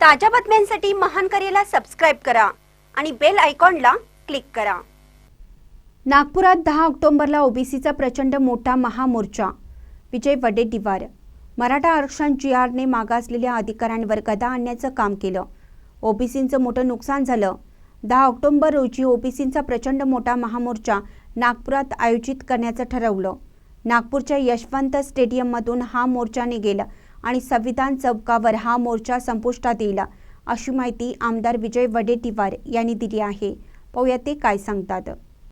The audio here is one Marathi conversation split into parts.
ताज्या बातम्यांसाठी महान करेला सबस्क्राईब करा आणि बेल आयकॉनला क्लिक करा. नागपुरात दहा ऑक्टोबरला ओबीसीचा प्रचंड मोठा महामोर्चा. विजय वडेट्टीवार. मराठा आरक्षण जी आरने मागासलेल्या अधिकाऱ्यांवर गदा आणण्याचं काम केलं. ओबीसींचं मोठं नुकसान झालं. दहा ऑक्टोबर रोजी ओबीसींचा प्रचंड मोठा महामोर्चा नागपुरात आयोजित करण्याचं ठरवलं. नागपूरच्या यशवंत स्टेडियममधून हा मोर्चा निघेला. आणि संविधान चौकावर हा मोर्चा संपुष्टात येईल अशी माहिती आमदार विजय वडेट्टीवार यांनी दिली आहे. पाहूया ते काय सांगतात.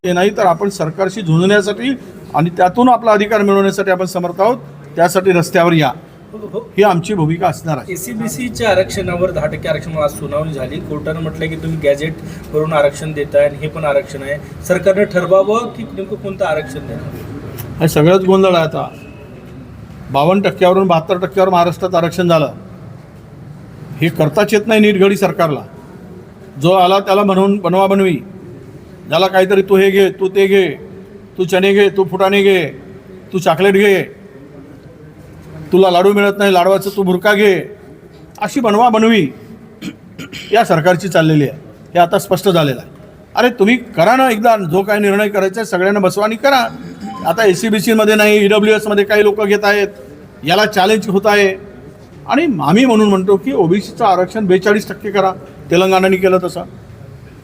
ते नाही तर आपण सरकारशी झुंजण्यासाठी आणि त्यातून आपला अधिकार मिळवण्यासाठी आपण समर्थ आहोत. त्यासाठी रस्त्यावर या. ही आमची भूमिका असणार आहे. एसीबीसीच्या आरक्षणावर दहा टक्के आरक्षण आज सुनावणी झाली. कोर्टानं म्हटलं की तुम्ही गॅजेट करून आरक्षण देताय आणि हे पण आरक्षण आहे. सरकारनं ठरवावं की नेमकं कोणतं आरक्षण देणार? हे सगळंच गोंधळ आहे आता. बावन्न टक्क्यावरून बहात्तर टक्क्यावर महाराष्ट्रात आरक्षण झालं. हे करताच येत नाही नीट घडी सरकारला. जो आला त्याला म्हणून बनवा बनवी. ज्याला काहीतरी तू हे घे तू ते घे तू चणे घे तू फुटाणे घे तू चॉकलेट घे. तुला लाडू मिळत नाही लाडवाचं तू भुरका घे. अशी बनवा बनवी. या सरकारची चाललेली आहे. हे आता स्पष्ट झालेलं आहे. अरे तुम्ही करा ना एकदा जो काय निर्णय करायचा आहे सगळ्यांना बसवा आणि करा. आता ए सी बी सीमध्ये नाही ई डब्ल्यू एसमध्ये काही लोक घेत आहेत. याला चॅलेंज होत आहे. आणि आम्ही म्हणून म्हणतो की ओबीसीचं आरक्षण बेचाळीस टक्के करा. तेलंगणाने केलं तसं.